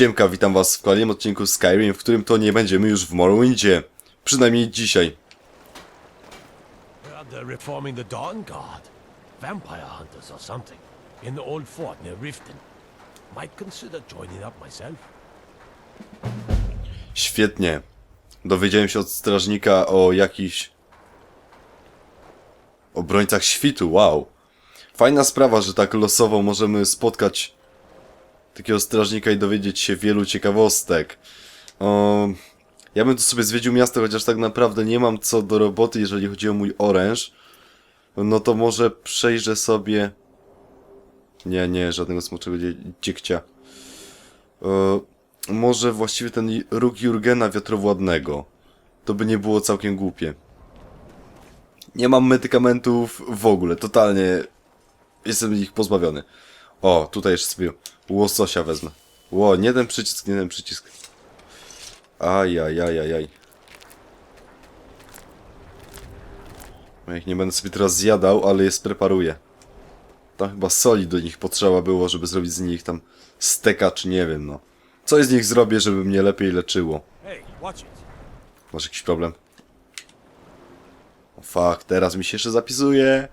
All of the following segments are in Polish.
Siemka, witam was w kolejnym odcinku Skyrim, w którym to nie będziemy już w Morrowindzie. Przynajmniej dzisiaj. They're reforming the Dawn Guard. Vampire hunters or something. In the old fort near Riften. Might consider joining up myself. Świetnie. Dowiedziałem się od strażnika o jakichś... obrońcach świtu, wow. Fajna sprawa, że tak losowo możemy spotkać takiego strażnika i dowiedzieć się wielu ciekawostek. O, ja bym tu sobie zwiedził miasto, chociaż tak naprawdę nie mam co do roboty, jeżeli chodzi o mój oręż. No to może przejrzę sobie... Nie, nie, żadnego smoczego dzie dziekcia. E, może właściwie ten róg Jurgena wiatrowładnego. To by nie było całkiem głupie. Nie mam medykamentów w ogóle, totalnie jestem ich pozbawiony. O, tutaj jeszcze sobie łososia wezmę. Ło, nie ten przycisk, nie ten przycisk. Ajajajajaj. Ja ich nie będę sobie teraz zjadał, ale je spreparuję. Tam chyba soli do nich potrzeba było, żeby zrobić z nich tam steka, czy nie wiem, no. Coś z nich zrobię, żeby mnie lepiej leczyło. Masz jakiś problem? O fuck, teraz mi się jeszcze zapisuje.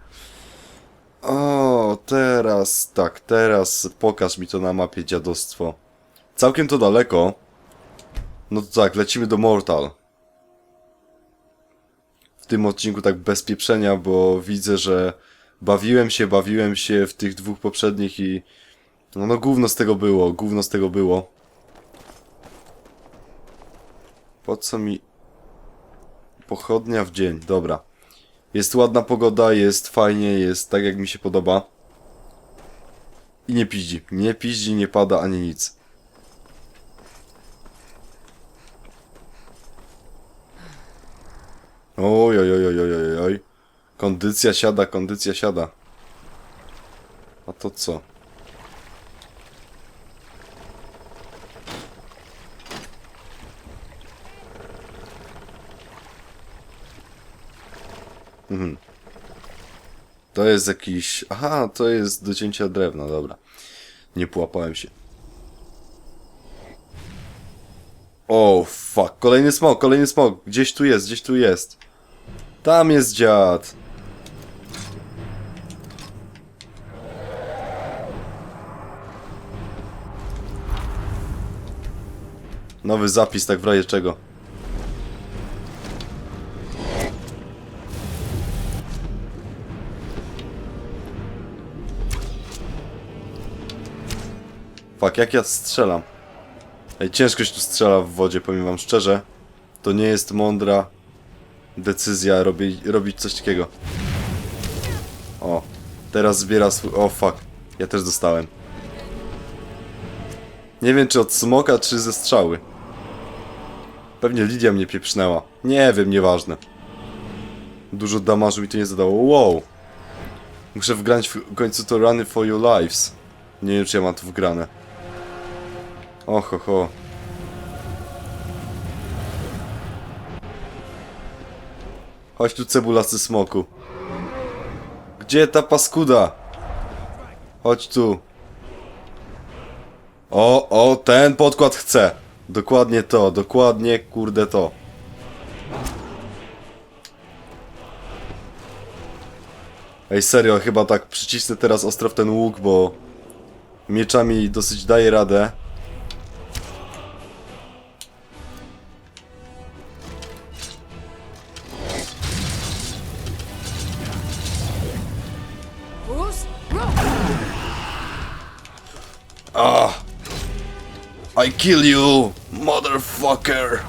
Teraz, tak, teraz pokaż mi to na mapie dziadostwo. Całkiem to daleko. No to tak, lecimy do Mortal. W tym odcinku tak bez pieprzenia, bo widzę, że bawiłem się, bawiłem się w tych dwóch poprzednich i... No, no gówno z tego było, gówno z tego było. Po co mi... Pochodnia w dzień, dobra. Jest ładna pogoda, jest fajnie, jest tak jak mi się podoba. I nie piździ. Nie piździ, nie pada ani nic. Oj, oj, oj, oj, oj, oj. Kondycja siada, kondycja siada. A to co? To jest jakiś... Aha, to jest do cięcia drewna, dobra. Nie połapałem się. O, fuck. Kolejny smok, kolejny smok. Gdzieś tu jest, gdzieś tu jest. Tam jest dziad. Nowy zapis, tak w razie czego. Fuck, jak ja strzelam? Ej, ciężko się tu strzela w wodzie, powiem wam szczerze. To nie jest mądra decyzja robić, robić coś takiego. O, teraz zbiera swój... O, fuck. Ja też dostałem. Nie wiem, czy od smoka, czy ze strzały. Pewnie Lidia mnie pieprznęła. Nie wiem, nieważne. Dużo damażu mi to nie zadało. Wow. Muszę wgrać w końcu to Run for Your Lives. Nie wiem, czy ja mam to wgrane. Oho, ho. Chodź tu cebulasty smoku. Gdzie ta paskuda? Chodź tu. O, o, ten podkład chcę. Dokładnie to, dokładnie, kurde to. Ej, serio, chyba tak przycisnę teraz ostro w ten łuk, bo mieczami dosyć daje radę. Kill you, motherfucker!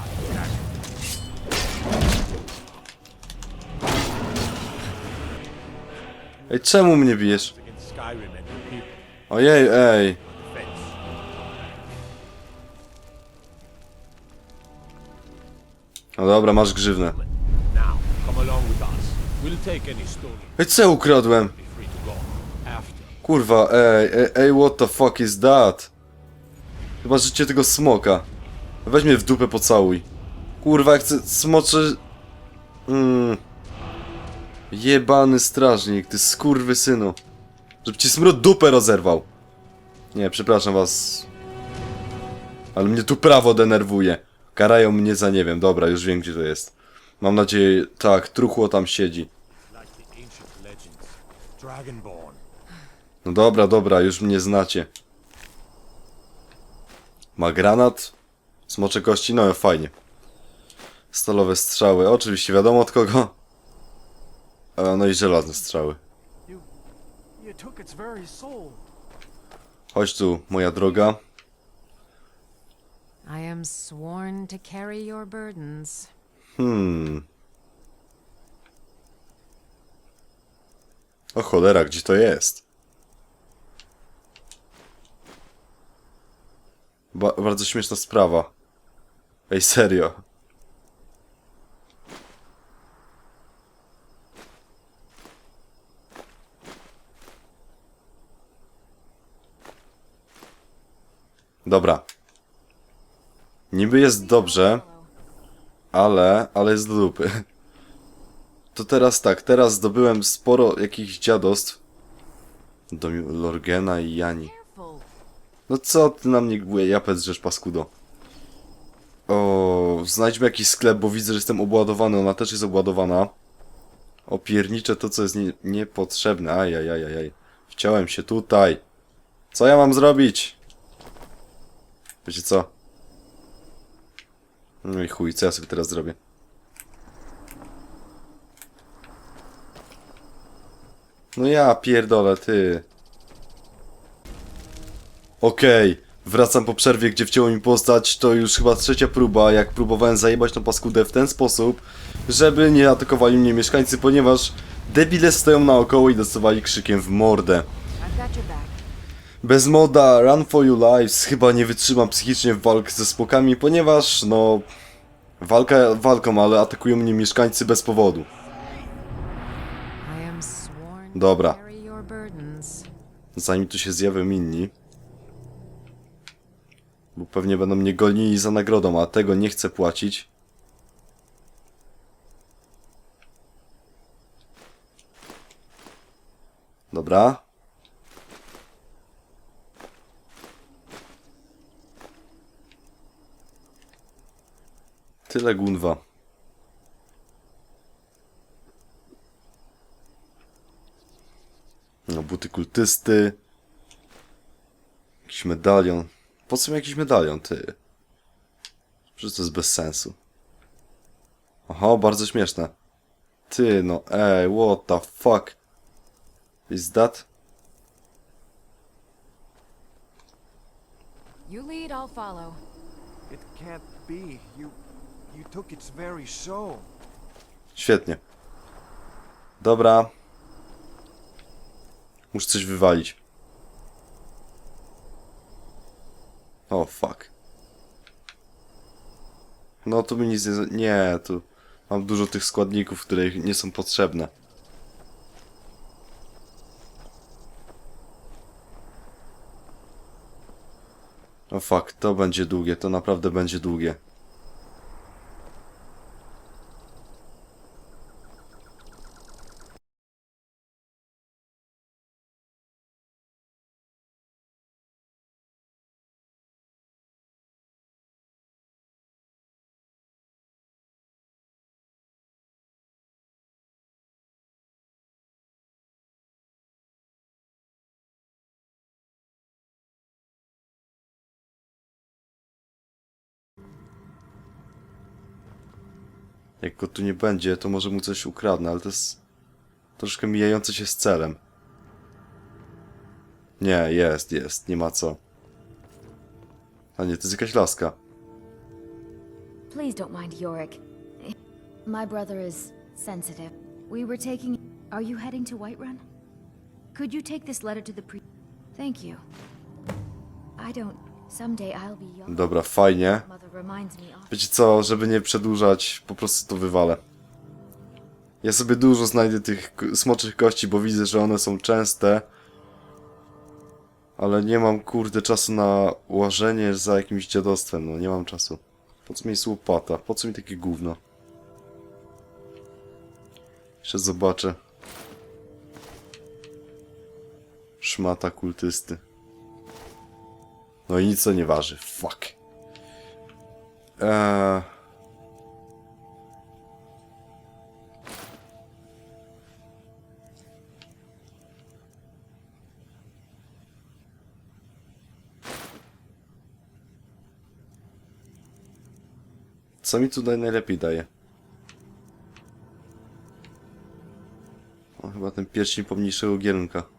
Ej, czemu mnie bijesz? Ojej, ej. No dobra, masz grzywnę. Ej, co ukradłem? Kurwa, ej, ej, ej, what the fuck is that? Chyba życie tego smoka. Weź mnie w dupę pocałuj. Kurwa, jak chcę smoczy... Mm. Jebany strażnik, ty skurwy synu. Żeby ci smród dupę rozerwał. Nie, przepraszam was. Ale mnie tu prawo denerwuje. Karają mnie za nie wiem. Dobra, już wiem gdzie to jest. Mam nadzieję, tak, truchło tam siedzi. No dobra, dobra, już mnie znacie. Ma granat? Smocze kości? No fajnie. Stalowe strzały, oczywiście wiadomo od kogo. No i żelazne strzały. Chodź tu, moja droga. Hmm. O cholera, gdzie to jest? Ba bardzo śmieszna sprawa. Ej, serio. Dobra. Niby jest dobrze, ale, ale jest do dupy. To teraz tak, teraz zdobyłem sporo jakichś dziadostw. Do Lorgena i Jani. No co ty na mnie japę drzesz paskudo. O, znajdźmy jakiś sklep, bo widzę, że jestem obładowany, ona też jest obładowana. Opierniczę to, co jest nie, niepotrzebne. Ajajajajaj. Wciąłem się tutaj. Co ja mam zrobić? Wiecie co? No i chuj, co ja sobie teraz zrobię? No ja pierdolę, ty. Okej, wracam po przerwie, gdzie wcięło mi postać. To już chyba trzecia próba, jak próbowałem zajebać tą paskudę w ten sposób, żeby nie atakowali mnie mieszkańcy, ponieważ debile stoją naokoło i dostawali krzykiem w mordę. I've got your back. Bez moda Run for Your Lives chyba nie wytrzymam psychicznie w walk ze spokami, ponieważ no... Walka walką, ale atakują mnie mieszkańcy bez powodu. I am sworn Dobra. to carry your burdens. Zanim tu się zjawią inni. Bo pewnie będą mnie gonili za nagrodą, a tego nie chcę płacić. Dobra. Tyle gunwa. No, buty kultysty. Jakiś medalion. Po co mi jakiś medalion, ty? Przecież to jest bez sensu. Aha, bardzo śmieszne. Ty, no ej, what the fuck? Is that? You lead, I'll follow. It can't be. You, you took its very soul. Świetnie. Dobra. Muszę coś wywalić. O, fuck. No to mi nic nie... Nie, tu... Mam dużo tych składników, które nie są potrzebne. O fuck, to będzie długie, to naprawdę będzie długie. Jak go tu nie będzie, to może mu coś ukradnę, ale to jest troszkę mijające się z celem. Nie, jest, jest, nie ma co. A nie, to jest jakaś laska. Please don't mind Yorick. My brother is sensitive. We were taking. Are you heading to Whiterun? Could you take this letter to the pre. Thank you. I don't. Dobra, fajnie. Wiecie co, żeby nie przedłużać, po prostu to wywalę. Ja sobie dużo znajdę tych smoczych kości, bo widzę, że one są częste. Ale nie mam, kurde, czasu na łażenie za jakimś dziadostwem, no nie mam czasu. Po co mi jest łopata? Po co mi takie gówno? Jeszcze zobaczę. Szmata kultysty. No i nic to nie waży, fuck. Eee... Co mi tutaj najlepiej daje? O, chyba ten pierścień pomniejszego gierunka.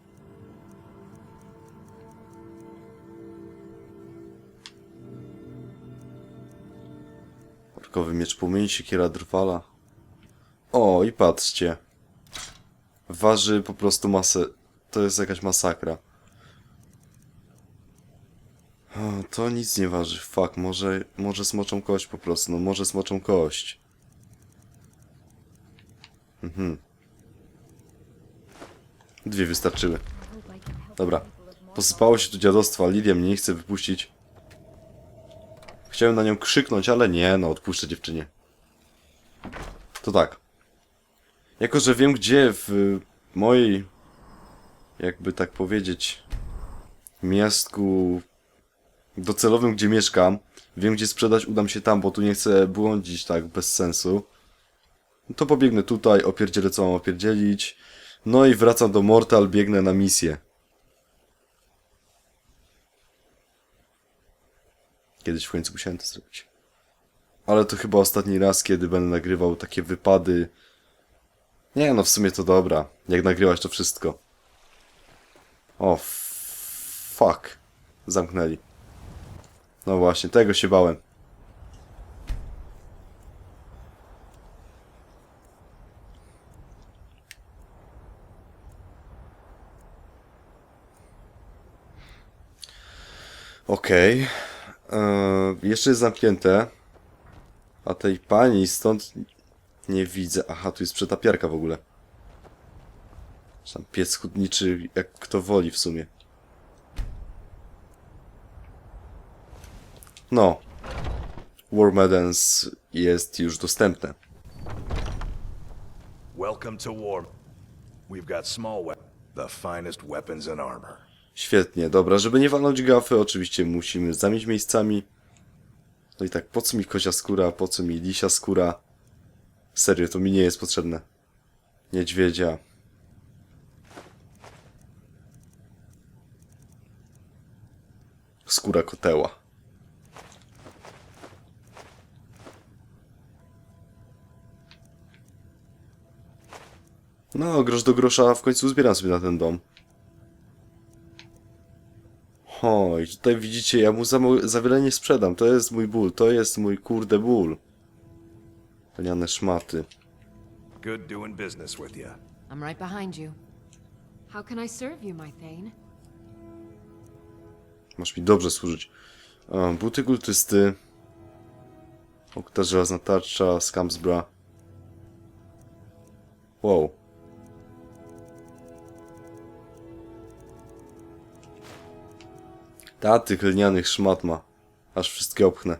Orkowy miecz płomieni, siekiera drwala. O, i patrzcie. Waży po prostu masę. To jest jakaś masakra. O, to nic nie waży. Fuck, może, może smoczą kość po prostu. No może smoczą kość. Mhm. Dwie wystarczyły. Dobra. Posypało się tu dziadostwa. Lidia mnie nie chce wypuścić. Chciałem na nią krzyknąć, ale nie, no odpuszczę dziewczynie. To tak. Jako, że wiem gdzie w mojej, jakby tak powiedzieć, miastku docelowym, gdzie mieszkam, wiem gdzie sprzedać, udam się tam, bo tu nie chcę błądzić tak bez sensu. No To pobiegnę tutaj, opierdzielę co mam opierdzielić. No i wracam do Mortal, biegnę na misję. Kiedyś w końcu musiałem to zrobić. Ale to chyba ostatni raz, kiedy będę nagrywał takie wypady. Nie no, w sumie to dobra. Jak nagrywać to wszystko. O, fuck. Zamknęli. No właśnie, tego się bałem. Okej. Eee, jeszcze jest zamknięte. A tej pani stąd nie widzę. Aha, tu jest przetapiarka w ogóle. Czy Tam piec chudniczy, jak kto woli w sumie. No. War Maidens jest już dostępne. Welcome to war. We've got small weapons, the finest weapons and armor. Świetnie, dobra, żeby nie walnąć gafy, oczywiście musimy zamieć miejscami. No i tak, po co mi kozia skóra, po co mi lisia skóra? Serio, to mi nie jest potrzebne. Niedźwiedzia. Skóra koteła. No, grosz do grosza w końcu zbieram sobie na ten dom. O, i tutaj widzicie, ja mu za, za wiele nie sprzedam. To jest mój ból, to jest mój kurde ból. Paniane szmaty. Good doing business with you. I'm right behind you. How can I serve you, my Thane? Masz mi dobrze służyć. E, buty kultysty. Okta żelazna tarcza, skamsbra. Wow. Ta tych lnianych szmat ma. Aż wszystkie opchnę.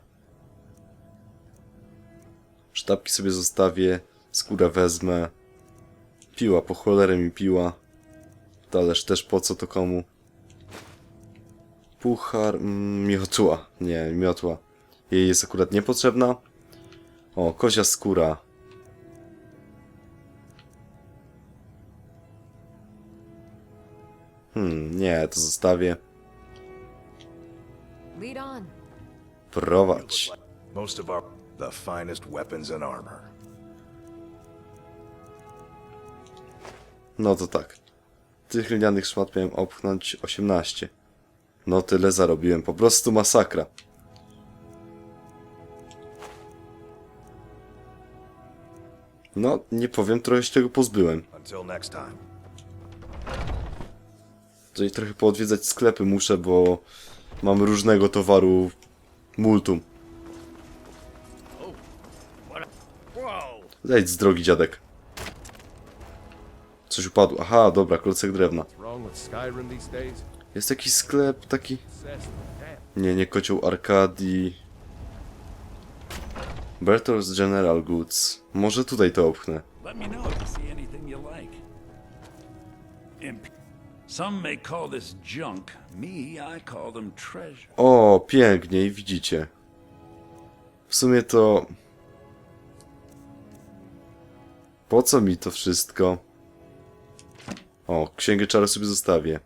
Sztabki sobie zostawię. Skórę wezmę. Piła, po cholerę mi piła. Talerz też po co to komu. Puchar, mm, miotła. Nie, miotła. Jej jest akurat niepotrzebna. O, kozia skóra. Hmm, nie, to zostawię. Lead on. Prowadź. Most of our the finest weapons and armor. No to tak. Tych lnianych szmat miałem opchnąć 18. No tyle zarobiłem, po prostu masakra. No, nie powiem, trochę się tego pozbyłem. Until next time. Tutaj trochę poodwiedzać sklepy muszę, bo mam różnego towaru multum. Zejdź z drogi, dziadek. Coś upadło. Aha, dobra, klocek drewna. Jest jakiś sklep taki... Nie, nie kocioł Arkadii. Bertol's General Goods. Może tutaj to opchnę. Some may call this junk. Me, I call them treasure. O, pięknie, i widzicie. W sumie to... Po co mi to wszystko? O, księgę czaru sobie zostawię.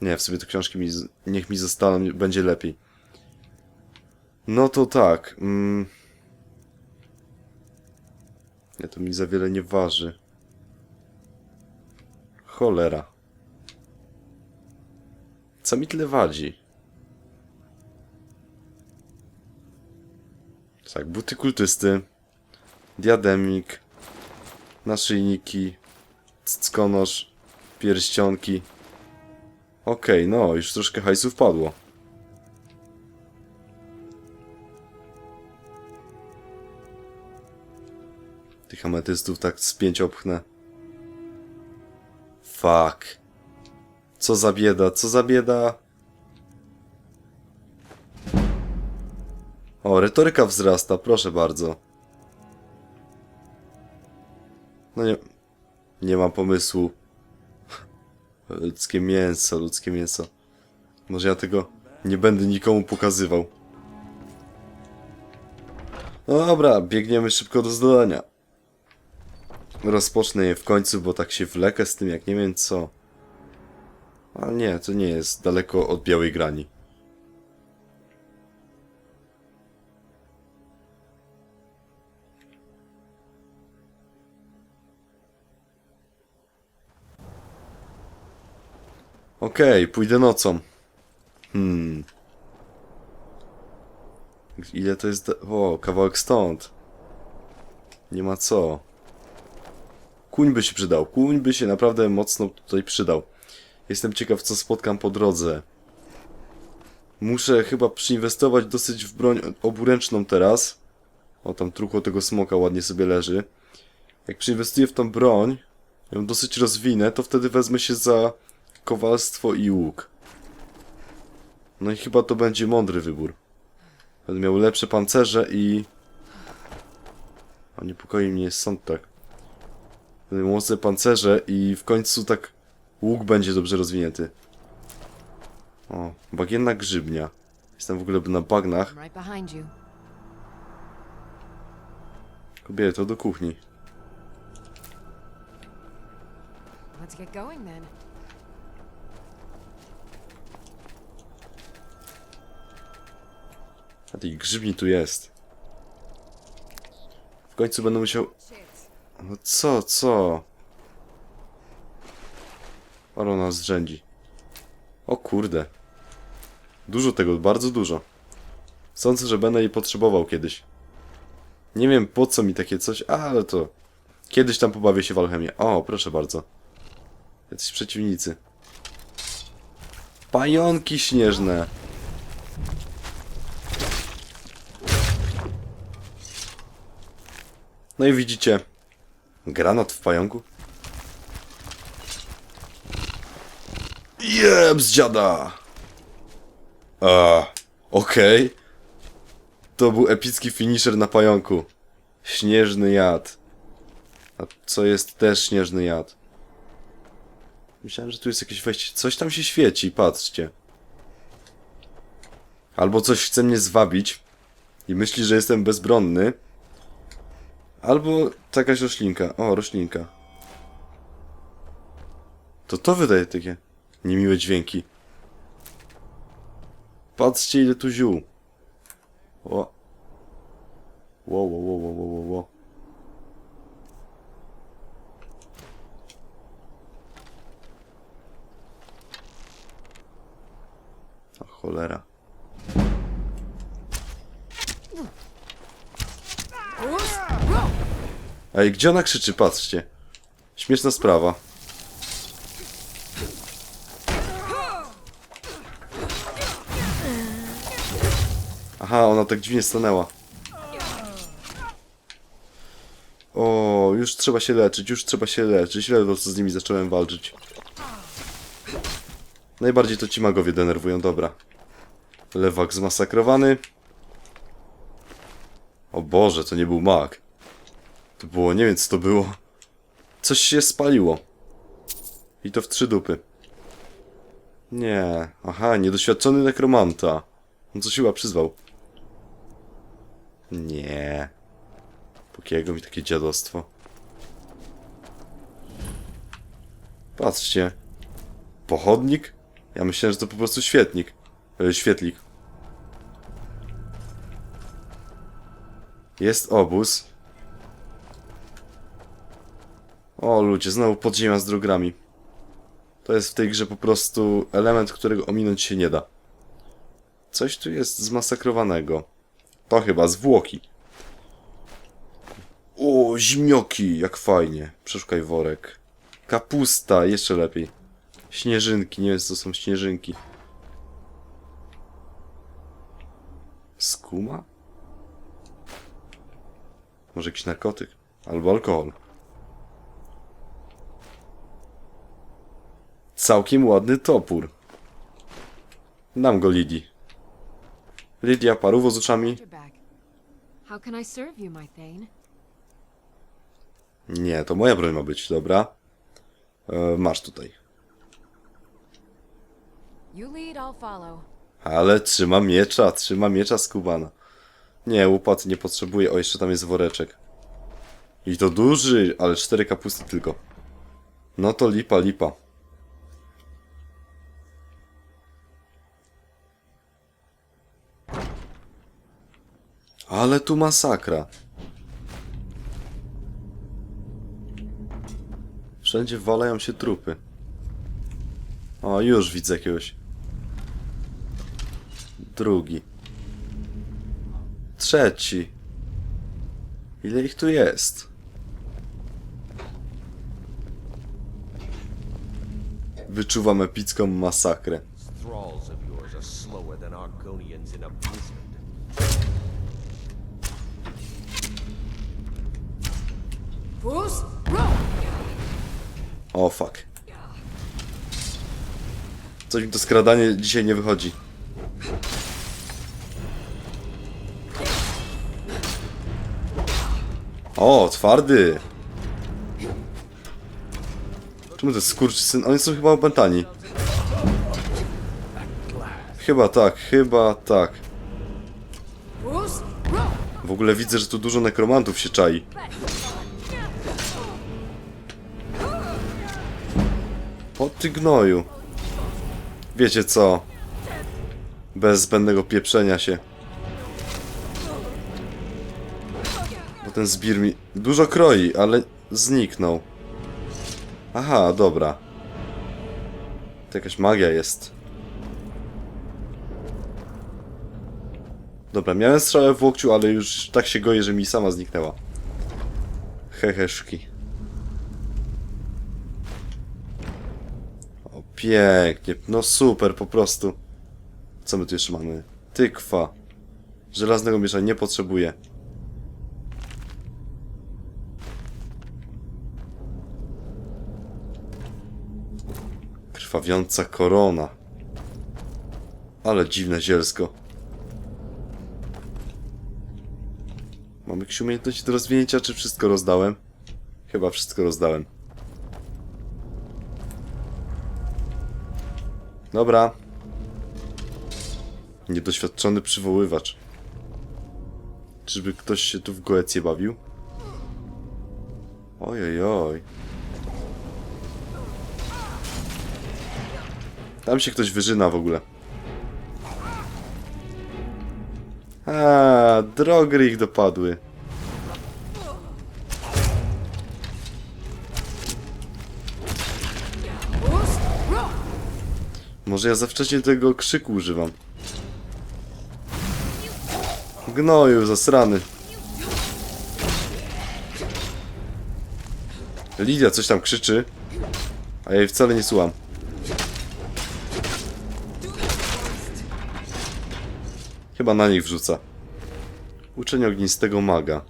Nie, w sobie te książki mi, niech mi zostaną, będzie lepiej. No to tak. Mm. Nie, to mi za wiele nie waży. Cholera. Co mi tyle wadzi? Tak, buty kultysty, diademik, naszyjniki, ckonosz, pierścionki. Okej, no, już troszkę hajsu wpadło. Ametystów tak z pięć opchnę. Fuck. Co za bieda, co za bieda. O, retoryka wzrasta, proszę bardzo. No nie... Nie mam pomysłu. Ludzkie mięso, ludzkie mięso. Może ja tego nie będę nikomu pokazywał. No dobra, biegniemy szybko do zadania. Rozpocznę je w końcu, bo tak się wlekę z tym, jak nie wiem co. Ale nie, to nie jest daleko od białej grani. Okej, pójdę nocą. Hmm. Ile to jest... O, kawałek stąd. Nie ma co. Kuń by się przydał. Kuń by się naprawdę mocno tutaj przydał. Jestem ciekaw, co spotkam po drodze. Muszę chyba przyinwestować dosyć w broń oburęczną teraz. O, tam truchło tego smoka ładnie sobie leży. Jak przyinwestuję w tą broń, ją dosyć rozwinę, to wtedy wezmę się za kowalstwo i łuk. No i chyba to będzie mądry wybór. Będę miał lepsze pancerze i... O, niepokoi mnie sąd tak. Mocne pancerze i w końcu tak łuk będzie dobrze rozwinięty. O, bagienna grzybnia. Jestem w ogóle na bagnach. Kobieto, do kuchni. A tej grzybni tu jest. W końcu będę musiał... No co, co? Ale ona zrzędzi. O kurde. Dużo tego, bardzo dużo. Sądzę, że będę jej potrzebował kiedyś. Nie wiem po co mi takie coś, ale to... Kiedyś tam pobawię się w alchemię. O, proszę bardzo. Jacyś przeciwnicy. Pająki śnieżne. No i widzicie, granat w pająku. Jeb z dziada! A, okej. To był epicki finisher na pająku. Śnieżny jad. A co jest też śnieżny jad? Myślałem, że tu jest jakieś wejście. Coś tam się świeci, patrzcie. Albo coś chce mnie zwabić i myśli, że jestem bezbronny. Albo jakaś roślinka. O, roślinka. To to wydaje takie niemiłe dźwięki. Patrzcie ile tu ziół. O. Wo, wo, wo, wo, wo, wo, wo. Cholera. Ej, gdzie ona krzyczy? Patrzcie. Śmieszna sprawa. Aha, ona tak dziwnie stanęła. O, już trzeba się leczyć, już trzeba się leczyć. Ledwo co z nimi zacząłem walczyć. Najbardziej to ci magowie denerwują, dobra. Lewak zmasakrowany. O Boże, to nie był mag. To było, nie wiem co to było. Coś się spaliło. I to w trzy dupy. Nie. Aha, niedoświadczony nekromanta. On co siła przyzwał. Nie. Pokiego mi takie dziadostwo. Patrzcie. Pochodnik? Ja myślałem, że to po prostu świetnik. E, świetlik. Jest obóz. O ludzie, znowu podziemia z drogami. To jest w tej grze po prostu element, którego ominąć się nie da. Coś tu jest zmasakrowanego. To chyba zwłoki. O, zimioki, jak fajnie. Przeszukaj worek. Kapusta, jeszcze lepiej. Śnieżynki, nie wiem co są śnieżynki. Skuma? Może jakiś narkotyk? Albo alkohol. Całkiem ładny topór. Dam go Lidii. Lidia, paruwo z oczami? Nie, to moja broń ma być, dobra. E, masz tutaj. Ale trzyma miecza, trzyma miecza skubana. Nie, łopaty nie potrzebuję. O, jeszcze tam jest woreczek. I to duży, ale cztery kapusty tylko. No to lipa, lipa. Ale tu masakra. Wszędzie walają się trupy. O, już widzę jakiegoś. Drugi. Trzeci. Ile ich tu jest? Wyczuwam epicką masakrę. O fuck. Coś mi to skradanie dzisiaj nie wychodzi. O, twardy. Czemu to jest skurczysyn? Oni są chyba opętani. Chyba tak, chyba tak. W ogóle widzę, że tu dużo nekromantów się czai. Po ty gnoju. Wiecie co? Bez zbędnego pieprzenia się. Bo ten zbir mi dużo kroi, ale zniknął. Aha, dobra. To jakaś magia jest. Dobra, miałem strzałę w łokciu, ale już tak się goję, że mi sama zniknęła. Heheszki. Pięknie. No super, po prostu. Co my tu jeszcze mamy? Tykwa. Żelaznego miecza nie potrzebuję. Krwawiąca korona. Ale dziwne zielsko. Mam jakieś umiejętności do rozwinięcia, czy wszystko rozdałem? Chyba wszystko rozdałem. Dobra. Niedoświadczony przywoływacz. Czyżby ktoś się tu w Goecję bawił? Ojoj, oj. Tam się ktoś wyżyna w ogóle. A, drogry ich dopadły. Może ja za wcześnie tego krzyku używam. Gnoju, zasrany. Lidia coś tam krzyczy, a ja jej wcale nie słucham. Chyba na nich wrzuca. Uczeń ognistego maga.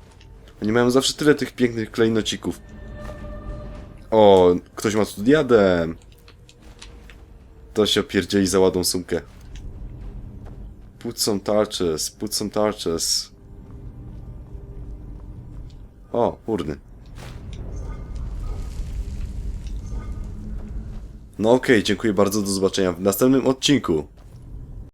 Oni mają zawsze tyle tych pięknych klejnocików. O, ktoś ma tu diadem. To się opierdzieli za ładną sumkę. Put some torches, put some torches. O, urny. No okej, dziękuję bardzo, do zobaczenia w następnym odcinku.